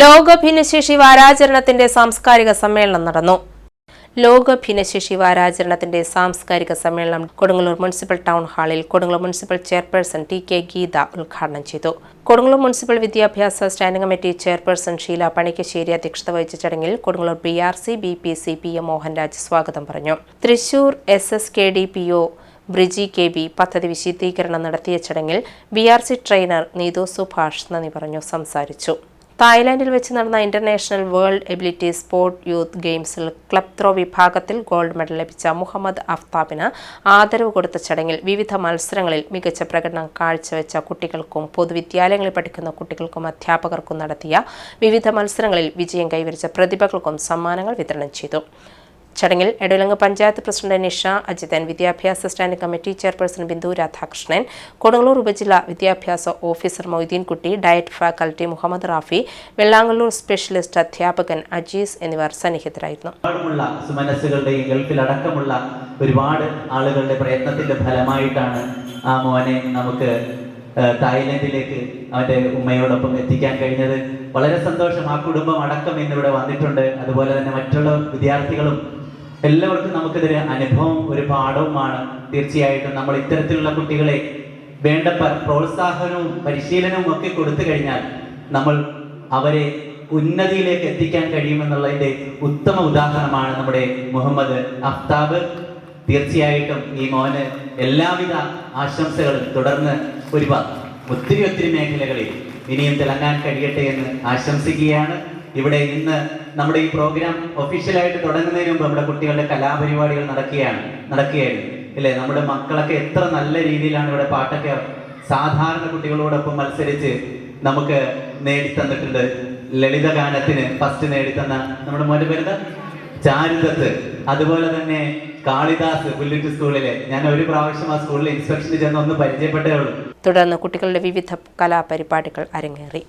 ലോക ഭിന്നശേഷി വാരാചരണത്തിന്റെ സാംസ്കാരിക സമ്മേളനം നടന്നു. ലോക ഭിന്നശേഷി വാരാചരണത്തിന്റെ സാംസ്കാരിക സമ്മേളനം കൊടുങ്ങല്ലൂർ മുനിസിപ്പൽ ടൗൺ ഹാളിൽ Kodungallur municipal chairperson T K Geetha ഉദ്ഘാടനം ചെയ്തു. കൊടുങ്ങല്ലൂർ മുനിസിപ്പൽ വിദ്യാഭ്യാസ standing committee chairperson Sheela Panikkassery അധ്യക്ഷത വഹിച്ച ചടങ്ങിൽ Kodungallur B R C B P C P M Mohanraj സ്വാഗതം പറഞ്ഞു. Thrissur S S K D P O Briji K B പദ്ധതി വിശദീകരണം നടത്തിയ ചടങ്ങിൽ B R C trainer Neethu Subhash നന്ദി പറഞ്ഞു സംസാരിച്ചു. തായ്ലാന്റിൽ വെച്ച് നടന്ന international world ability sport youth ഗെയിംസിൽ ക്ലബ് ത്രോ വിഭാഗത്തിൽ ഗോൾഡ് മെഡൽ ലഭിച്ച മുഹമ്മദ് അഫ്താബിന് ആദരവ് കൊടുത്ത ചടങ്ങിൽ വിവിധ മത്സരങ്ങളിൽ മികച്ച പ്രകടനം കാഴ്ചവെച്ച കുട്ടികൾക്കും പൊതുവിദ്യാലയങ്ങളിൽ പഠിക്കുന്ന കുട്ടികൾക്കും അധ്യാപകർക്കും നടത്തിയ വിവിധ മത്സരങ്ങളിൽ വിജയം കൈവരിച്ച പ്രതിഭകൾക്കും സമ്മാനങ്ങൾ വിതരണം ചെയ്തു. ചടങ്ങിൽ എടവിലങ്ങ് പഞ്ചായത്ത് പ്രസിഡന്റ് നിഷ അജിതൻ വിദ്യാഭ്യാസ standing committee chairperson Bindu Radhakrishnan Kodungallur ഉപജില്ലാ വിദ്യാഭ്യാസ officer Moideenkutty DIET faculty Muhammad Rafi Vellangallur specialist അധ്യാപകൻ അജീസ് എന്നിവർ സന്നിഹിതരായിരുന്നു. സുമനസ്സുകളുടെയും ഗൾഫിലടക്കമുള്ള ഒരുപാട് ആളുകളുടെ പ്രയത്നത്തിന്റെ ഫലമായിട്ടാണ് ആ മോനെ നമുക്ക് തായ്ലൻഡിലേക്ക് അവന്റെ ഉമ്മയോടൊപ്പം എത്തിക്കാൻ കഴിഞ്ഞത്. വളരെ സന്തോഷം. ആ കുടുംബം അടക്കം ഇന്നിവിടെ വന്നിട്ടുണ്ട്. അതുപോലെ തന്നെ മറ്റുള്ള വിദ്യാർത്ഥികളും എല്ലാവർക്കും നമുക്കിതൊരു അനുഭവം ഒരു പാഠവുമാണ്. തീർച്ചയായിട്ടും നമ്മൾ ഇത്തരത്തിലുള്ള കുട്ടികളെ വേണ്ട പ്രോത്സാഹനവും പരിശീലനവും ഒക്കെ കൊടുത്തു കഴിഞ്ഞാൽ നമ്മൾ അവരെ ഉന്നതിയിലേക്ക് എത്തിക്കാൻ കഴിയുമെന്നുള്ളതിന്റെ ഉത്തമ ഉദാഹരണമാണ് നമ്മുടെ മുഹമ്മദ് അഫ്താബ്. തീർച്ചയായിട്ടും ഈ മോന് എല്ലാവിധ ആശംസകളും തുടർന്ന് ഒരു ഒത്തിരി ഒത്തിരി മേഖലകളിൽ ഇനിയും തിളങ്ങാൻ കഴിയട്ടെ എന്ന് ആശംസിക്കുകയാണ്. ഇവിടെ ഇന്ന് നമ്മുടെ ഈ പ്രോഗ്രാം ഒഫീഷ്യലായിട്ട് തുടങ്ങുന്നതിന് മുമ്പ് നമ്മുടെ കുട്ടികളുടെ കലാപരിപാടികൾ നടക്കുകയാണ് നടക്കുകയായിരുന്നു. ഇല്ലേ നമ്മുടെ മക്കളൊക്കെ എത്ര നല്ല രീതിയിലാണ് ഇവിടെ പാട്ടൊക്കെ സാധാരണ കുട്ടികളോടൊപ്പം മത്സരിച്ച് നമുക്ക് നേടിത്തന്നിട്ടുണ്ട്. ലളിത ഗാനത്തിന് ഫസ്റ്റ് നേടിത്തന്ന നമ്മുടെ മോന്റെ പേരുന്ന ചാരുദത്ത്. അതുപോലെ തന്നെ കാളിദാസ് പുല്ലിറ്റ് സ്കൂളിലെ. ഞാൻ ഒരു പ്രാവശ്യം ആ സ്കൂളിൽ ഇൻസ്പെക്ഷന് ചെന്ന് ഒന്ന് പരിചയപ്പെട്ടേ ഉള്ളൂ. തുടർന്ന് കുട്ടികളുടെ വിവിധ കലാപരിപാടികൾ അരങ്ങേറി.